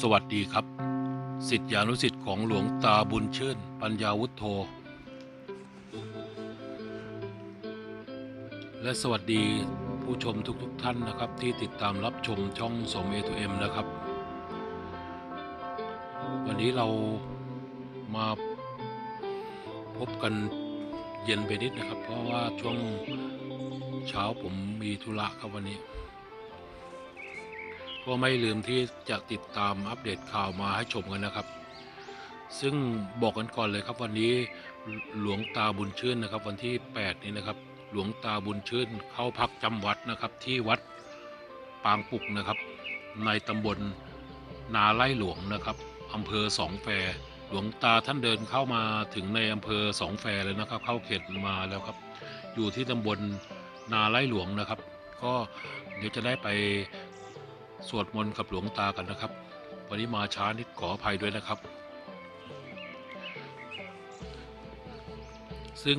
สวัสดีครับสิทธิานุสิทธิ์ของหลวงตาบุญชื่น ปัญญาวุฒโธ และสวัสดีผู้ชมทุกๆทท่านนะครับ ที่ติดตามรับชมช่องสมเอทูเอ็มนะครับ วันนี้เรามาพบกันเย็นไปนิดนะครับ เพราะว่าช่วงเช้าผมมีธุระครับวันนี้ ก็ไม่ลืมที่จะติดตามอัปเดตข่าวมาให้ชมกันนะครับ ซึ่งบอกกันก่อนเลยครับวันนี้หลวงตาบุญชื่นนะครับ วันที่ 8 นี้นะครับ หลวงตาบุญชื่นเข้าพักจำวัดนะครับ ที่วัดปางปุกนะครับ ในตำบลนาไร่หลวงนะครับอำเภอสองแฟหลวงตาท่านเดินเข้ามาถึงในอำเภอสองแฟเลยนะครับ เข้าเขตมาแล้วครับ อยู่ที่ตำบลนาไร่หลวงนะครับ ก็เดี๋ยวจะได้ไป สวดมนต์กับหลวงตากันนะครับ วันนี้มาช้านิดขออภัยด้วยนะครับ ซึ่ง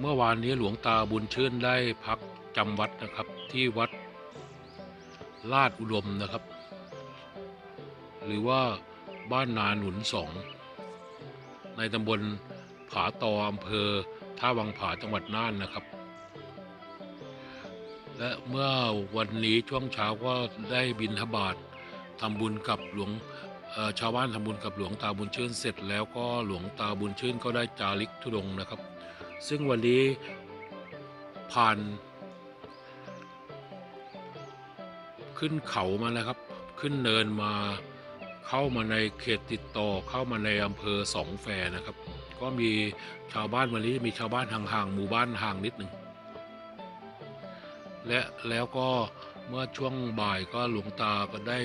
เมื่อวานนี้หลวงตาบุญชื่นได้พักจำวัดนะครับที่วัดลาดอุดมนะครับ หรือว่าบ้านนาหนุนสอง ในตำบลผาตออำเภอท่าวังผาจังหวัดน่านนะครับ และเมื่อวันนี้ช่วงเช้าก็ได้บินทบาททำบุญกับหลวงชาวบ้านทำบุญกับหลวงตาบุญชื่นเสร็จแล้วก็หลวงตาบุญชื่นก็ได้จาริกธุดงนะครับ ซึ่งวันนี้ผ่านขึ้นเขามานะครับ ขึ้นเนินมาเข้ามาในเขตติดต่อเข้ามาในอำเภอสองแฟนะครับ ก็มีชาวบ้านวันนี้มีชาวบ้านห่างๆหมู่บ้านห่างนิดหนึ่ง และแล้วก็เมื่อช่วงบ่ายก็หลวงตาก็ได้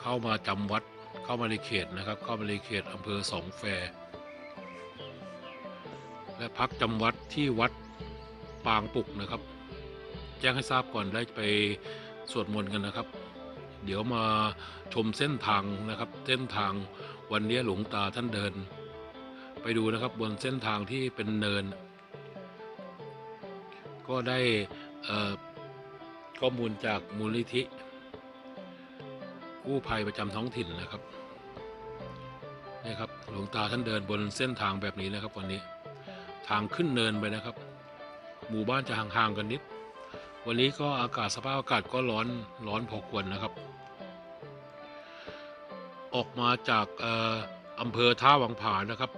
เข้ามาจำวัดเข้ามาในเขตนะครับ เข้ามาในเขตอำเภอสองแฟ และพักจำวัดที่วัดปางปุกนะครับ แจ้งให้ทราบก่อนได้ไปสวดมนต์กันนะครับ เดี๋ยวมาชมเส้นทางนะครับ เส้นทางวันนี้หลวงตาท่านเดิน ไปดูนะครับบนเส้นทางที่เป็นเนิน ก็ได้ ข้อมูลจากมูลนิธิกู้ภัยประจำท้องถิ่นนะครับนี่ครับหลวงตาท่านเดินบนเส้นทางแบบนี้นะครับวันนี้ ทางขึ้นเนินไปนะครับ หมู่บ้านจะห่างๆกันนิด วันนี้ก็อากาศสภาพอากาศก็ร้อนร้อนพอควรนะครับ ออกมาจากอออำเภอท่าวังผานะครับ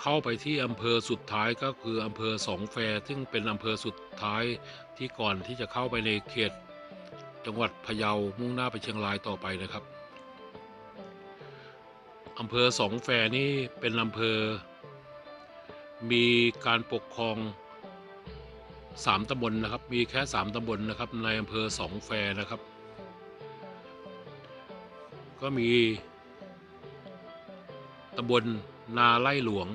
เข้าไปที่อำเภอสุดท้ายก็คืออำเภอสองแฟซึ่งเป็นอำเภอสุดท้ายที่ก่อนที่จะเข้าไปในเขต จังหวัดพะเยามุ่งหน้าไปเชียงรายต่อไปนะครับอำเภอสองแฟนี่เป็นอำเภอ มีการปกครองสามตำบลนะครับ มีแค่สามตำบลนะครับในอำเภอสองแฟนะครับ ก็มีตำบลนาไร่หลวง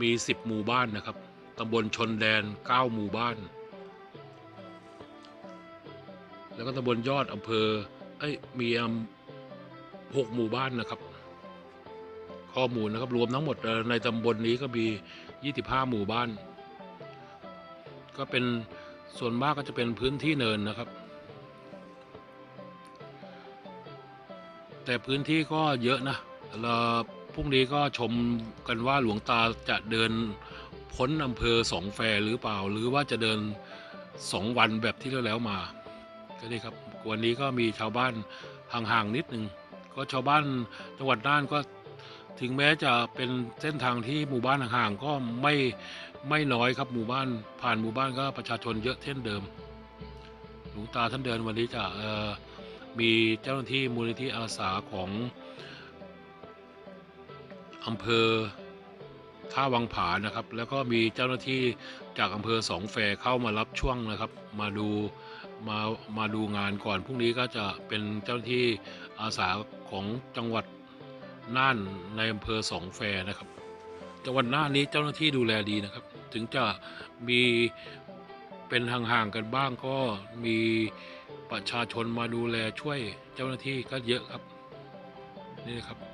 มี 10 หมู่บ้านนะครับตำบลชนแดน 9 หมู่บ้าน แล้วก็ตำบลยอดอำเภอเอ้ยมีหกหมู่บ้านนะครับ ข้อมูลนะครับรวมทั้งหมดในตำบลนี้ก็มี 25 หมู่บ้าน ก็เป็นส่วนมากก็จะเป็นพื้นที่เนินนะครับ แต่พื้นที่ก็เยอะนะแล้ว พรุ่งนี้ก็ชมกันว่าหลวงตาจะเดินพ้นอำเภอสองแฟหรือเปล่า หรือว่าจะเดินสองวันแบบที่แล้วๆมา ก็นี่ครับวันนี้ก็มีชาวบ้านห่างๆนิดนึงก็ชาวบ้านจังหวัดน่านก็ถึงแม้จะเป็นเส้นทางที่หมู่บ้านห่างๆก็ไม่ไม่น้อยครับหมู่บ้านผ่านหมู่บ้านก็ประชาชนเยอะเช่นเดิมหลวงตาท่านเดินวันนี้จะมีเจ้าหน้าที่มูลนิธิอาสาของ อำเภอท่าวังผานะครับ แล้วก็มีเจ้าหน้าที่จากอำเภอสองแฟเข้ามารับช่วงนะครับ มาดูมามาดูงานก่อนพรุ่งนี้ก็จะเป็นเจ้าหน้าที่อาสาของจังหวัดน่านในอำเภอสองแฟนะครับ จังหวัดน่านนี้เจ้าหน้าที่ดูแลดีนะครับ ถึงจะมีเป็นห่างๆกันบ้างก็มีประชาชนมาดูแลช่วยเจ้าหน้าที่ก็เยอะครับนี่นะครับ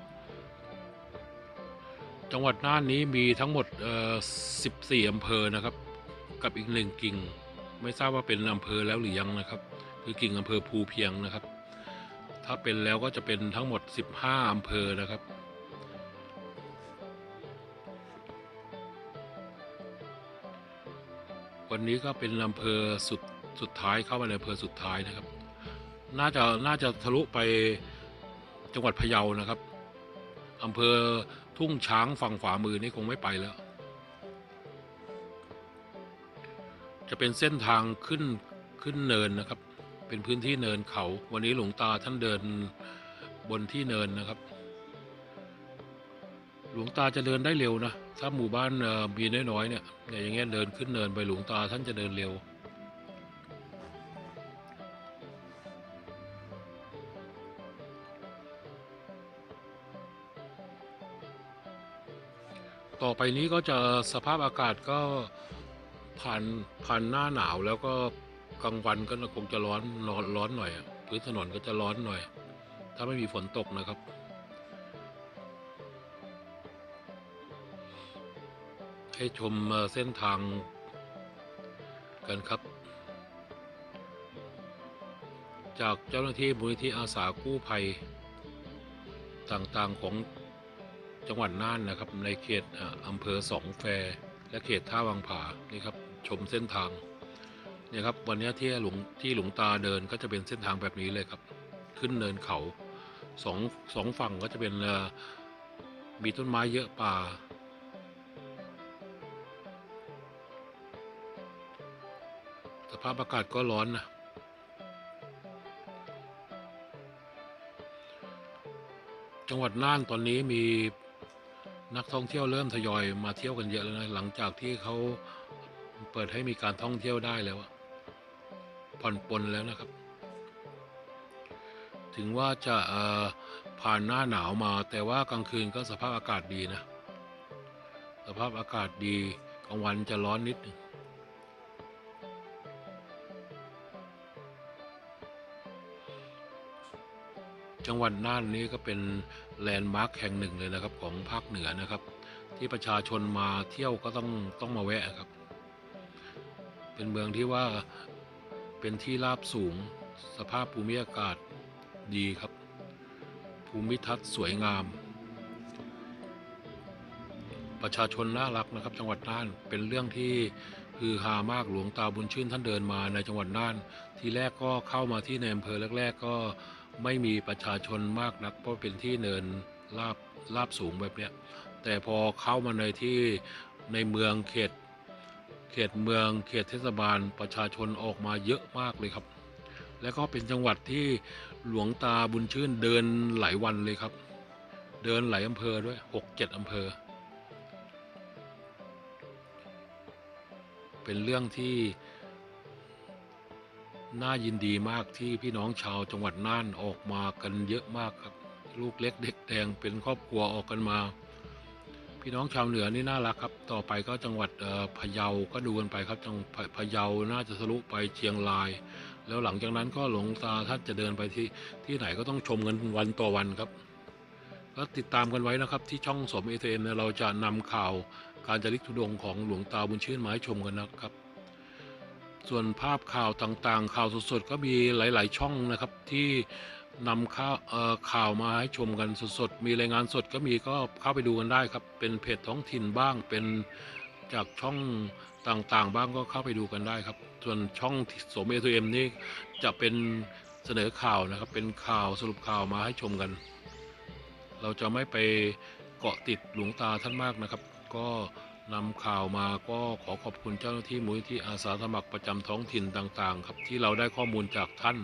จังหวัดน่านนี้มีทั้งหมดเอ่อ14 อำเภอนะครับ กับอีกหนึ่งกิ่ง ไม่ทราบว่าเป็นอำเภอแล้วหรือยังนะครับ คือกิ่งอำเภอภูเพียงนะครับ ถ้าเป็นแล้วก็จะเป็นทั้งหมด 15 อำเภอนะครับวันนี้ก็เป็นอำเภอสุดสุดท้ายเข้ามาในอำเภอสุดท้ายนะครับ น่าจะน่าจะทะลุไปจังหวัดพะเยานะครับ อำเภอทุ่งช้างฝั่งขวามือนี่คงไม่ไปแล้ว จะเป็นเส้นทางขึ้นขึ้นเนินนะครับ เป็นพื้นที่เนินเขา วันนี้หลวงตาท่านเดินบนที่เนินนะครับ หลวงตาจะเดินได้เร็วนะ ถ้าหมู่บ้านเออมีน้อยๆเนี่ยอย่างเงี้ยเดินขึ้นเนินไปหลวงตาท่านจะเดินเร็ว ต่อไปนี้ก็จะสภาพอากาศก็ผ่านผ่านหน้าหนาวแล้วก็กลางวันก็คงจะร้อนร้อนร้อนหน่อยพื้นถนนก็จะร้อนหน่อย ถ้าไม่มีฝนตกนะครับ ให้ชมเส้นทางกันครับ จากเจ้าหน้าที่มูลนิธิอาสากู้ภัย ต่างๆของ จังหวัดน่านนะครับ ในเขตอ่าอำเภอสองแฟ และเขตท่าวังผานี่ครับชมเส้นทางเนี่ยครับวันนี้ที่หลวงที่หลวงตาเดินก็จะเป็นเส้นทางแบบนี้เลยครับ ขึ้นเนินเขาสองสองฝั่งก็จะเป็นมีต้นไม้เยอะป่าสภาพอากาศก็ร้อนนะจังหวัดน่านตอนนี้มี นักท่องเที่ยวเริ่มทยอยมาเที่ยวกันเยอะแล้วนะหลังจากที่เขาเปิดให้มีการท่องเที่ยวได้แล้วผ่อนปลนแล้วนะครับ ถึงว่าจะผ่านหน้าหนาวมา แต่ว่ากลางคืนก็สภาพอากาศดีนะ สภาพอากาศดีกลางวันจะร้อนนิดนึง จังหวัดน่านนี้ก็เป็นแลนด์มาร์คแห่งหนึ่งเลยนะครับของภาคเหนือนะครับ ที่ประชาชนมาเที่ยวก็ต้องต้องมาแวะครับ เป็นเมืองที่ว่าเป็นที่ราบสูงสภาพภูมิอากาศดีครับ ภูมิทัศน์สวยงาม ประชาชนน่ารักนะครับ จังหวัดน่านเป็นเรื่องที่ฮือฮามากหลวงตาบุญชื่นท่านเดินมาในจังหวัดน่าน ทีแรกก็เข้ามาที่ในอำเภอแรก ๆ ก็ ไม่มีประชาชนมากนัก เพราะเป็นที่เนินลาบลาบสูงแบบเนี้ยแต่พอเข้ามาในที่ในเมืองเขต เขตเมืองเขตเทศบาลประชาชนออกมาเยอะมากเลยครับ แล้วก็เป็นจังหวัดที่หลวงตาบุญชื่นเดินหลายวันเลยครับ เดินหลายอำเภอด้วยหกเจ็ดอำเภอ เป็นเรื่องที่ น่ายินดีมากที่พี่น้องชาวจังหวัดน่านออกมากันเยอะมากครับ ลูกเล็กเด็กแดงเป็นครอบครัวออกกันมา พี่น้องชาวเหนือนี่น่ารักครับ ต่อไปก็จังหวัดพะเยาก็ดูกันไปครับจังพะเยาน่าจะทะลุไปเชียงราย แล้วหลังจากนั้นก็หลวงตาท่านจะเดินไปที่ที่ไหนก็ต้องชมกันวันต่อวันครับก็ติดตามกันไว้นะครับที่ช่องสมเอเเนี่ยเราจะนำข่าวการจาริกธุดงของหลวงตาบุญชื่นมาให้ชมกันนะครับ ส่วนภาพข่าวต่างๆ ข่าวสดๆก็มีหลาย ๆ ช่องนะครับที่นำข่าวข่าวมาให้ชมกันสดๆมีรายงานสดก็มีก็เข้าไปดูกันได้ครับ เป็นเพจท้องถิ่นบ้างเป็นจากช่องต่างๆ บ้างก็เข้าไปดูกันได้ครับ ส่วนช่องสมเอทเอ็มนี่จะเป็นเสนอข่าวนะครับ เป็นข่าวสรุปข่าวมาให้ชมกัน เราจะไม่ไปเกาะติดหลวงตาท่านมากนะครับ ก็ นำข่าวมาก็ขอขอบคุณเจ้าหน้าที่มูลที่อาสาสมัครประจำท้องถิ่นต่างๆ ครับที่เราได้ข้อมูลจากท่าน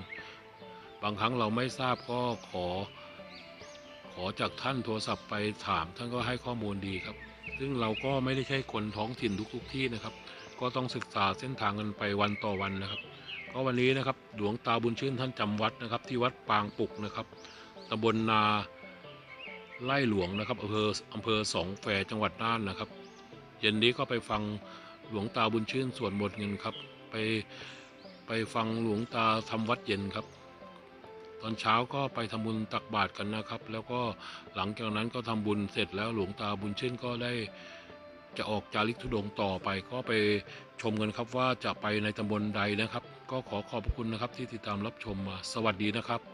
บางครั้งเราไม่ทราบก็ขอ ขอจากท่านโทรศัพท์ไปถาม ท่านก็ให้ข้อมูลดีครับ ซึ่งเราก็ไม่ได้ใช่คนท้องถิ่นทุกๆที่นะครับ ก็ต้องศึกษาเส้นทางกันไปวันต่อวันนะครับ ก็วันนี้นะครับหลวงตาบุญชื่นท่านจำวัดนะครับ ที่วัดปางปุกนะครับตำบลนาไล่หลวงนะครับอำเภออำเภอสองแฝจังหวัดน่านนะครับ เย็นนี้ก็ไปฟังหลวงตาบุญชื่นสวดมนต์เงินครับ ไปไปฟังหลวงตาทำวัดเย็นครับ ตอนเช้าก็ไปทำบุญตักบาตรกันนะครับ แล้วก็หลังจากนั้นก็ทำบุญเสร็จแล้วหลวงตาบุญชื่นก็ได้จะออกจาริกธุดงต่อไปก็ไปชมกันครับว่าจะไปในตำบลใดนะครับ ก็ขอขอบพระคุณนะครับที่ติดตามรับชมมาสวัสดีนะครับ